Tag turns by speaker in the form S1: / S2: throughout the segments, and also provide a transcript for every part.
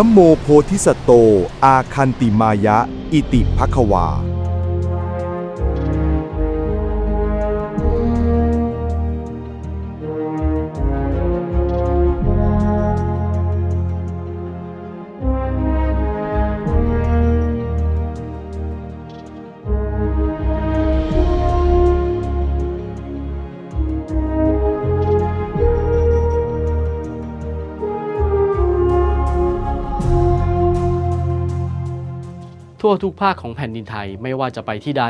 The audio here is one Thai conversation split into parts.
S1: นโมโพธิสัตโต อาคันติมายะ อิติภควา
S2: ทั่วทุกภาคของแผ่นดินไทยไม่ว่าจะไปที่ใด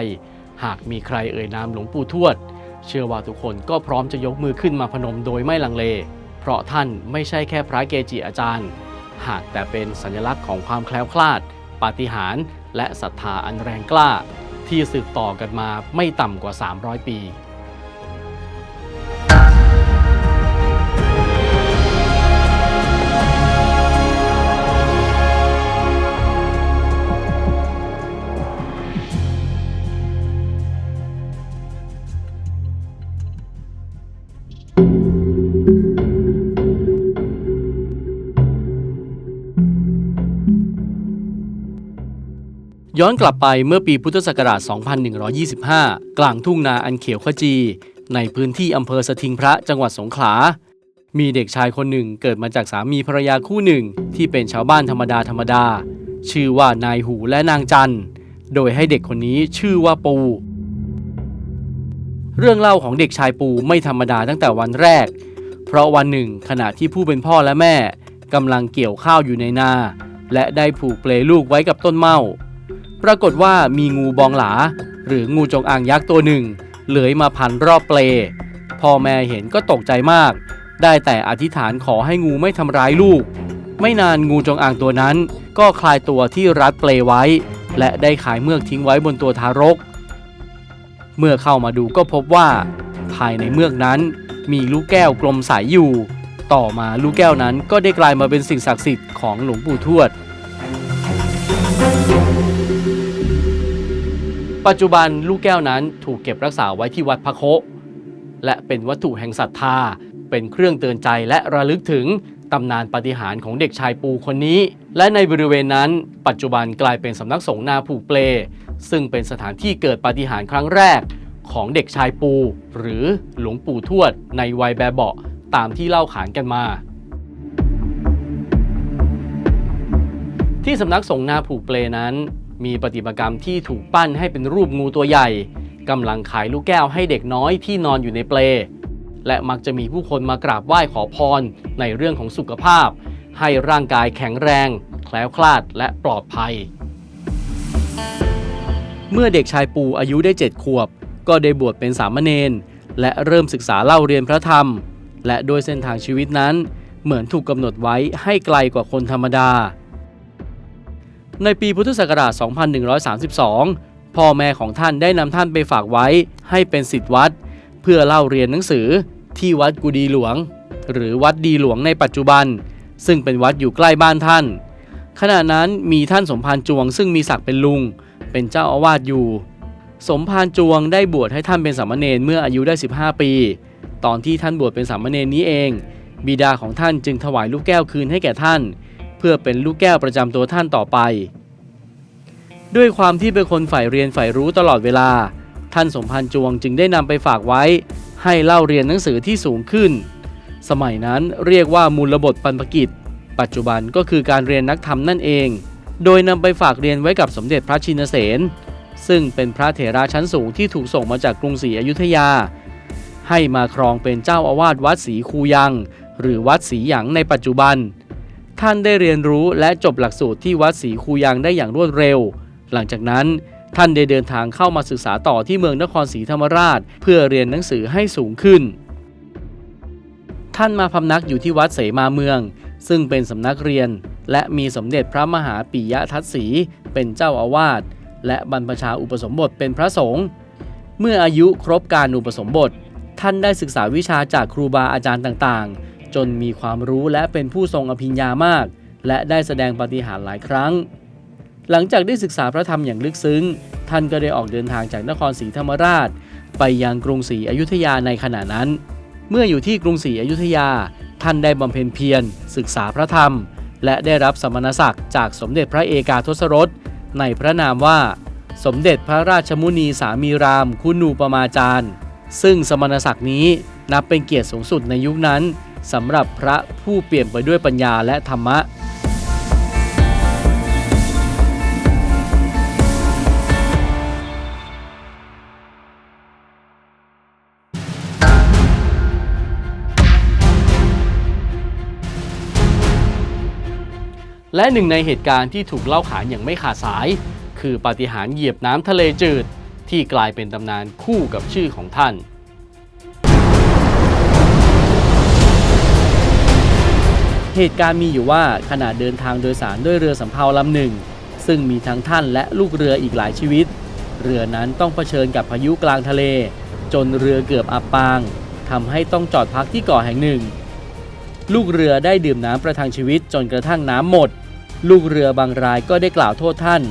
S2: หากมีใครเอ่ยนามหลวงปู่ทวด เชื่อว่าทุกคนก็พร้อมจะยกมือขึ้นมาพนมโดยไม่ลังเล เพราะท่านไม่ใช่แค่พระเกจิอาจารย์ หากแต่เป็นสัญลักษณ์ของความแคล้วคลาด ปาฏิหาริย์และศรัทธาอันแรงกล้า ที่สืบต่อกันมาไม่ต่ำกว่า 300 ปี ย้อนกลับไปเมื่อปีพุทธศักราช 2125 กลางทุ่งนาอันเขียวขจี ในพื้นที่อำเภอสถิงพระจังหวัดสงขลา มีเด็กชายคนหนึ่งเกิดมาจากสามีภรรยาคู่หนึ่งที่เป็นชาวบ้านธรรมดาธรรมดา ชื่อว่านายหูและนางจัน โดยให้เด็กคนนี้ชื่อว่าปู เรื่องเล่าของเด็กชายปูไม่ธรรมดาตั้งแต่วันแรก เพราะวันหนึ่งขณะที่ผู้เป็นพ่อและแม่กำลังเกี่ยวข้าวอยู่ในนา และได้ผูกเปลลูกไว้กับต้นเมา ปรากฏว่ามีงูบองหลา หรืองูจงอางยักษ์ตัวหนึ่งเลื้อยมาพันรอบเปลพ่อแม่เห็นก็ตกใจมาก ได้แต่อธิษฐานขอให้งูไม่ทำร้ายลูก ไม่นานงูจงอางตัวนั้น ก็คลายตัวที่รัดเปลไว้ และได้ขายเมือกทิ้งไว้บนตัวทารก เมื่อเข้ามาดูก็พบว่า ภายในเมือกนั้นมีลูกแก้วกลมใสอยู่ ต่อมาลูกแก้วนั้นก็ได้กลายมาเป็นสิ่งศักดิ์สิทธิ์ของหลวงปู่ทวด ปัจจุบันลูกแก้วนั้นถูกเก็บรักษาไว้ที่วัดพระโคและเป็นวัตถุแห่งศรัทธา เป็นเครื่องเตือนใจและระลึกถึงตำนานปาฏิหาริย์ของเด็กชายปูคนนี้ และในบริเวณนั้นปัจจุบันกลายเป็นสำนักสงฆ์นาผูกเปล ซึ่งเป็นสถานที่เกิดปาฏิหาริย์ครั้งแรกของเด็กชายปู หรือหลวงปู่ทวด ในวัยแบบเบาะตามที่เล่าขานกันมา ที่สำนักสงฆ์นาผูกเปลนั้น มีปฏิมากรรมที่ถูกปั้นให้เป็นรูปงูตัวใหญ่กำลังขายลูกแก้วให้เด็กน้อยที่นอนอยู่ในเปล และมักจะมีผู้คนมากราบไหว้ขอพรในเรื่องของสุขภาพ ให้ร่างกายแข็งแรง แคล้วคลาดและปลอดภัย เมื่อเด็กชายปูอายุได้ 7 ขวบ ก็ได้บวชเป็นสามเณรและเริ่มศึกษาเล่าเรียนพระธรรม และโดยเส้นทางชีวิตนั้น เหมือนถูกกำหนดไว้ให้ไกลกว่าคนธรรมดา ในปีพุทธศักราช 2132 พ่อแม่ของท่านได้นำท่านไปฝากไว้ให้เป็นศิษย์วัด เพื่อเล่าเรียนหนังสือที่วัดกุดีหลวง หรือวัดดีหลวงในปัจจุบัน ซึ่งเป็นวัดอยู่ใกล้บ้านท่าน ขณะนั้นมีท่านสมภารจวง ซึ่งมีศักดิ์เป็นลุง เป็นเจ้าอาวาสอยู่ สมภารจวงได้บวชให้ท่านเป็นสามเณรเมื่ออายุได้ 15 ปี ตอนที่ท่านบวชเป็นสามเณรนี้เอง บิดาของท่านจึงถวายลูกแก้วคืนให้แก่ท่าน เพื่อเป็นลูกแก้วประจำตัวท่านต่อไป ด้วยความที่เป็นคนใฝ่เรียนใฝ่รู้ตลอดเวลา ท่านสมพันธ์จวงจึงได้นำไปฝากไว้ ให้เล่าเรียนหนังสือที่สูงขึ้น สมัยนั้นเรียกว่ามูลบทปันปกิจ ปัจจุบันก็คือการเรียนนักธรรมนั่นเอง โดยนำไปฝากเรียนไว้กับสมเด็จพระชินเสนซึ่งเป็นพระเถระชั้นสูงที่ถูกส่งมาจากกรุงศรีอยุธยา ให้มาครองเป็นเจ้าอาวาสวัดศรีคูยัง หรือวัดศรีหยังในปัจจุบัน ท่านได้เรียนรู้และจบหลักสูตรที่วัดศรีคูยังได้อย่างรวดเร็ว หลังจากนั้นท่านได้เดินทางเข้ามาศึกษาต่อที่เมืองนครศรีธรรมราช เพื่อเรียนหนังสือให้สูงขึ้น ท่านมาพำนักอยู่ที่วัดเสมาเมือง ซึ่งเป็นสำนักเรียน และมีสมเด็จพระมหาปิยทัตสีเป็นเจ้าอาวาสและบรรพชาอุปสมบทเป็นพระสงฆ์เมื่ออายุครบการอุปสมบท ท่านได้ศึกษาวิชาจากครูบาอาจารย์ต่างๆ จนมีความรู้และเป็นผู้ทรงอภิญญามาก และได้แสดงปาฏิหาริย์หลายครั้ง หลังจากได้ศึกษาพระธรรมอย่างลึกซึ้ง ท่านก็ได้ออกเดินทางจากนครศรีธรรมราช ไปยังกรุงศรีอยุธยาในขณะนั้น เมื่ออยู่ที่กรุงศรีอยุธยา ท่านได้บำเพ็ญเพียรศึกษาพระธรรม และได้รับสมณศักดิ์จากสมเด็จพระเอกาทศรสในพระนามว่า สมเด็จพระราชมุนีสามีรามคุณูปมาจารย์ ซึ่งสมณศักดิ์นี้นับเป็นเกียรติสูงสุดในยุคนั้น สำหรับพระผู้เปลี่ยมไปด้วยปัญญาและธรรมะและหนึ่งในเหตุการณ์ที่ถูกเล่าขานอย่างไม่ขาดสาย คือปาฏิหาริย์เหยียบน้ำทะเลจืด ที่กลายเป็นตำนานคู่กับชื่อของท่าน เหตุการณ์มีอยู่ว่าขณะเดินทางโดยสารด้วยเรือสำเภาลำหนึ่ง ซึ่งมีทั้งท่านและลูกเรืออีกหลายชีวิต เรือนั้นต้องเผชิญกับพายุกลางทะเล จนเรือเกือบอับปางทำให้ต้องจอดพักที่เกาะแห่งหนึ่ง ลูกเรือได้ดื่มน้ำประทังชีวิตจนกระทั่งน้ำหมด ลูกเรือบางรายก็ได้กล่าวโทษท่าน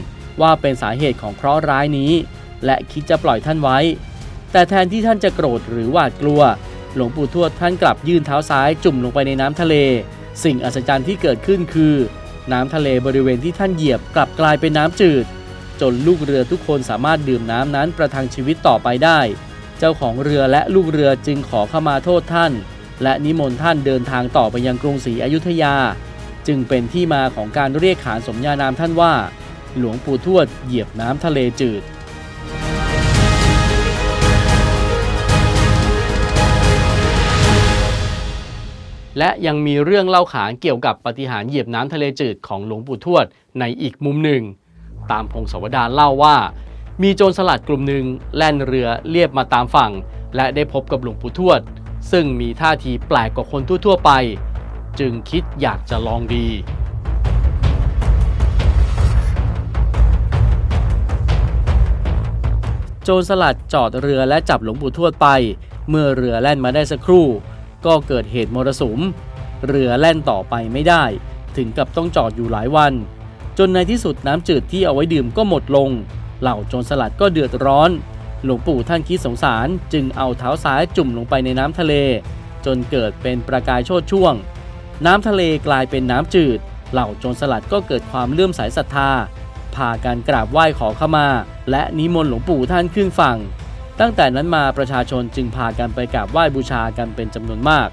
S2: ว่าเป็นสาเหตุของเคราะห์ร้ายนี้ และคิดจะปล่อยท่านไว้ แต่แทนที่ท่านจะโกรธหรือหวาดกลัว หลวงปู่ทวดท่านกลับยื่นเท้าซ้ายจุ่มลงไปในน้ำทะเล สิ่งอัศจรรย์ที่เกิดขึ้นคือ น้ำทะเลบริเวณที่ท่านเหยียบกลับกลายเป็นน้ำจืด จนลูกเรือทุกคนสามารถดื่มน้ำนั้นประทังชีวิตต่อไปได้ เจ้าของเรือและลูกเรือจึงขอขมาโทษท่าน และนิมนต์ท่านเดินทางต่อไปยังกรุงศรีอยุธยา จึงเป็นที่มาของการเรียกขานสมญานามท่านว่า หลวงปู่ทวดเหยียบน้ำทะเลจืด และยังมีเรื่องเล่าขานเกี่ยวกับปฏิหารเหยียบน้ำทะเลจืดของหลวงปู่ทวดในอีกมุมหนึ่ง ตามพงศวดารเล่าว่า มีโจรสลัดกลุ่มหนึ่งแล่นเรือเลียบมาตามฝั่ง และได้พบกับหลวงปู่ทวด ซึ่งมีท่าทีแปลกกว่าคนทั่วๆไป จึงคิดอยากจะลองดีโจรสลัดจอดเรือและจับหลวงปู่ทวดไป เมื่อเรือแล่นมาได้สักครู่ ก็เกิดเหตุมรสุม เรือแล่นต่อไปไม่ได้ ถึงกับต้องจอดอยู่หลายวัน จนในที่สุดน้ำจืดที่เอาไว้ดื่มก็หมดลง เหล่าโจรสลัดก็เดือดร้อน หลวงปู่ท่านคิดสงสารจึงเอาเท้าซ้ายจุ่มลงไปในน้ำทะเล จนเกิดเป็นประกายโชดช่วง น้ำทะเลกลายเป็นน้ำจืด เหล่าโจรสลัดก็เกิดความเลื่อมใสศรัทธาพากันกราบไหว้ขอขมา และนิมนต์หลวงปู่ท่านขึ้นฝั่ง ตั้งแต่นั้นมาประชาชนจึงพากันไปกราบไหว้บูชากันเป็นจำนวนมาก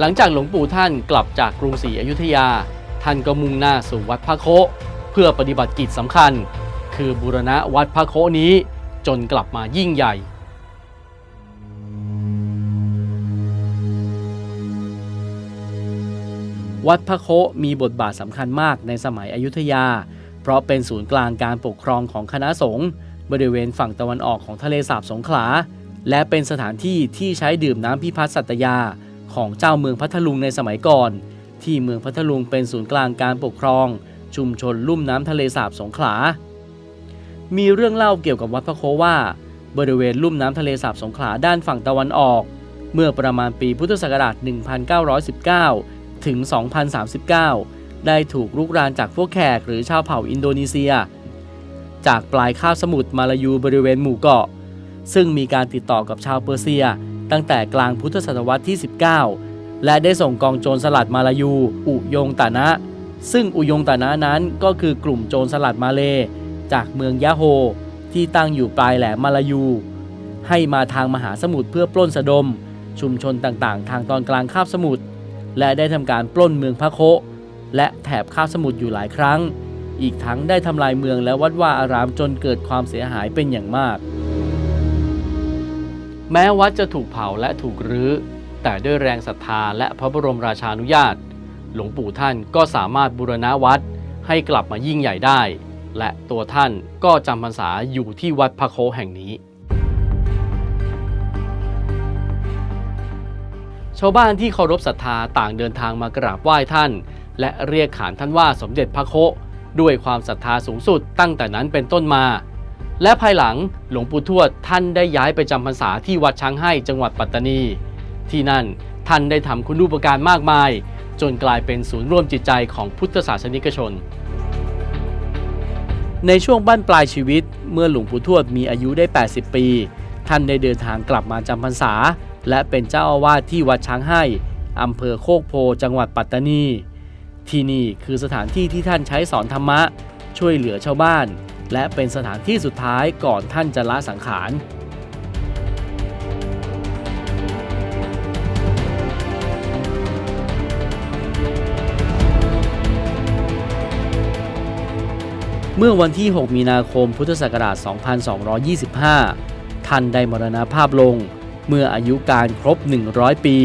S2: หลังจากหลวงปู่ท่านกลับจากกรุงศรีอยุธยา ท่านก็มุ่งหน้าสู่วัดพระโค เพื่อปฏิบัติกิจสำคัญ คือบูรณะวัดพระโคนี้จนกลับมายิ่งใหญ่วัดพระโคมีบทบาทสำคัญมากในสมัยอยุธยา เพราะเป็นศูนย์กลางการปกครองของคณะสงฆ์บริเวณฝั่งตะวันออกของทะเลสาบสงขลา และเป็นสถานที่ที่ใช้ดื่มน้ำพิพัฒน์สัตยา ของเจ้าเมืองพัทลุงในสมัยก่อน ที่เมืองพัทลุงเป็นศูนย์กลางการปกครอง ชุมชนลุ่มน้ำทะเลสาบสงขลา มีเรื่องเล่าเกี่ยวกับวัดพระโคว่า บริเวณลุ่มน้ำทะเลสาบสงขลาด้านฝั่งตะวันออก เมื่อประมาณปีพุทธศักราช 1919 ถึง 2039 ได้ถูกลุกรานจากพวกแขกหรือชาวเผ่าอินโดนีเซีย จากปลายคาบสมุทรมาลายูบริเวณหมู่เกาะ ซึ่งมีการติดต่อกับชาวเปอร์เซีย ตั้งแต่กลางพุทธศตวรรษที่ 19 และได้ส่งกองโจรสลัดมาลายู อุยงตานะ ซึ่งอุยงตานะนั้นก็คือกลุ่มโจรสลัดมาเล จากเมืองยะโฮ ที่ตั้งอยู่ปลายแหลมมาลายู ให้มาทางมหาสมุทรเพื่อปล้นสะดม ชุมชนต่างๆ ทางตอนกลางคาบสมุทรและได้ทำการปล้นเมืองพระโค และแถบคาบสมุทรอยู่หลายครั้ง อีกทั้งได้ทำลายเมืองและวัดว่าอารามจนเกิดความเสียหายเป็นอย่างมาก แม้วัดจะถูกเผาและถูกรื้อ แต่ด้วยแรงศรัทธาและพระบรมราชานุญาต หลวงปู่ท่านก็สามารถบูรณะวัดให้กลับมายิ่งใหญ่ได้ และตัวท่านก็จำพรรษาอยู่ที่วัดพระโคแห่งนี้ชาวบ้านที่เคารพศรัทธาต่างเดินทางมากราบไหว้ท่าน และเรียกขานท่านว่าสมเด็จพระโคด้วยความศรัทธาสูงสุดตั้งแต่นั้นเป็นต้นมา และภายหลังหลวงปู่ทวดท่านได้ย้ายไปจำพรรษาที่วัดช้างให้จังหวัดปัตตานี ที่นั่นท่านได้ทำคุณูปการมากมาย จนกลายเป็นศูนย์ร่วมจิตใจของพุทธศาสนิกชน ในช่วงบั้นปลายชีวิตเมื่อหลวงปู่ทวดมีอายุได้ 80 ปี ท่านได้เดินทางกลับมาจำพรรษา และเป็นเจ้าอาวาสที่วัดช้างให้อำเภอโคกโพจังหวัดปัตตานี ที่นี่คือสถานที่ที่ท่านใช้สอนธรรมะ ช่วยเหลือชาวบ้าน และเป็นสถานที่สุดท้ายก่อนท่านจะละสังขารเมื่อวันที่ 6 มีนาคม พุทธศักราช 2225 ท่านได้มรณภาพลง เมื่ออายุการครบ 100 ปี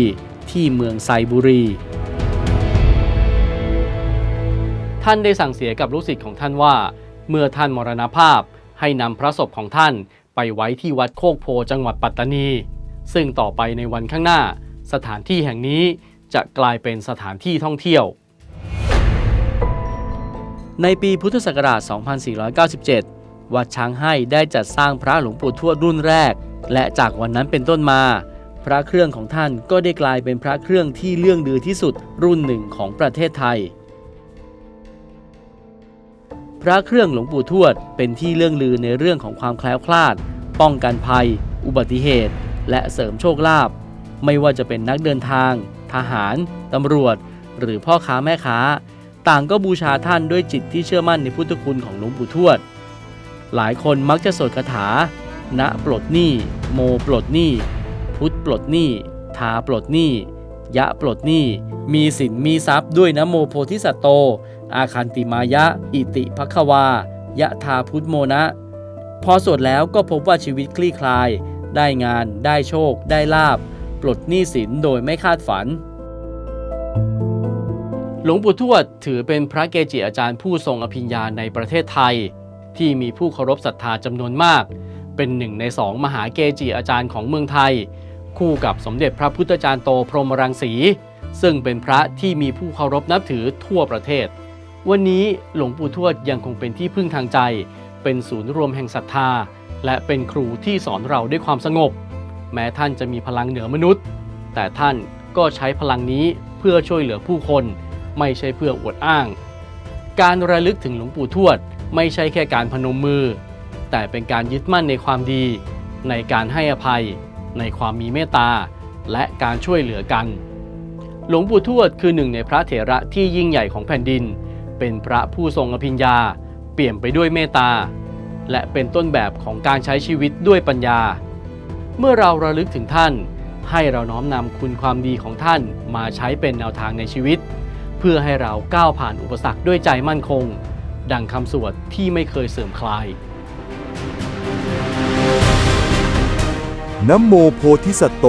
S2: ที่เมืองไซบุรี ท่านได้สั่งเสียกับลูกศิษย์ของท่านว่า เมื่อท่านมรณภาพให้นำพระศพของท่านไปไว้ที่วัดโคกโพจังหวัดปัตตานี ซึ่งต่อไปในวันข้างหน้า สถานที่แห่งนี้จะกลายเป็นสถานที่ท่องเที่ยว ในปีพุทธศักราช 2497 วัดช้างให้ได้จัดสร้างพระหลวงปู่ทวดรุ่นแรก และจากวันนั้นเป็นต้นมา พระเครื่องของท่านก็ได้กลายเป็นพระเครื่องที่เลื่องลือที่สุดรุ่นหนึ่งของประเทศไทย พระเครื่องหลวงปู่ทวดเป็นที่เลื่องลือในเรื่องของความแคล้วคลาด ป้องกันภัย อุบัติเหตุ และเสริมโชคลาภไม่ว่าจะเป็นนักเดินทาง ทหาร ตำรวจ หรือพ่อค้าแม่ค้า ต่างก็บูชาท่านด้วยจิตที่เชื่อมั่นในพุทธคุณของหลวงปู่ทวด หลายคนมักจะสวดคาถา ณปลดหนี้โมปลดหนี้พุทธปลดหนี้ทาปลดหนี้ยะปลดหนี้มีสินมีทรัพย์ด้วยนะโมโพธิสัตโต อาคันติมายะ อิติภควา ยะทาพุทธโมนะ พอสวดแล้วก็พบว่าชีวิตคลี่คลาย ได้งาน ได้โชค ได้ลาบ ปลดหนี้สินโดยไม่คาดฝัน หลวงปู่ทวดถือเป็นพระเกจิอาจารย์ผู้ทรงอภิญญาในประเทศไทย ที่มีผู้เคารพศรัทธาจำนวนมาก เป็นหนึ่งในสองมหาเกจิอาจารย์ของเมืองไทย คู่กับสมเด็จพระพุทธจารย์โตพรหมรังสีซึ่งเป็นพระที่มีผู้เคารพนับถือทั่วประเทศ วันนี้หลวงปู่ทวดยังคงเป็นที่พึ่งทางใจ เป็นศูนย์รวมแห่งศรัทธา และเป็นครูที่สอนเราด้วยความสงบ แม้ท่านจะมีพลังเหนือมนุษย์ แต่ท่านก็ใช้พลังนี้เพื่อช่วยเหลือผู้คน ไม่ใช่เพื่ออวดอ้าง การระลึกถึงหลวงปู่ทวดไม่ใช่แค่การพนมมือ แต่เป็นการยึดมั่นในความดี ในการให้อภัย ในความมีเมตตา และการช่วยเหลือกัน หลวงปู่ทวดคือหนึ่งในพระเถระที่ยิ่งใหญ่ของแผ่นดิน เป็นพระผู้ทรงอภิญญา เปี่ยมไปด้วยเมตตา และเป็นต้นแบบของการใช้ชีวิตด้วยปัญญา เมื่อเราระลึกถึงท่าน ให้เราน้อมนำคุณความดีของท่านมาใช้เป็นแนวทางในชีวิต เพื่อให้เราก้าวผ่านอุปสรรคด้วยใจมั่นคง ดังคำสวดที่ไม่เคยเสื่อมคลาย
S1: นโมโพธิสัตโต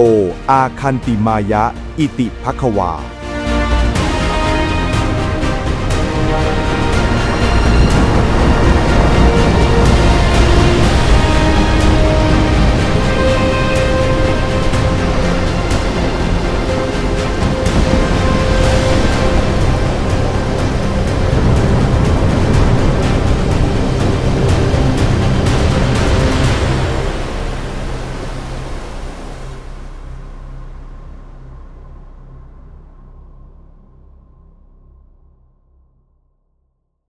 S1: อาคันติมายะ อิติภควา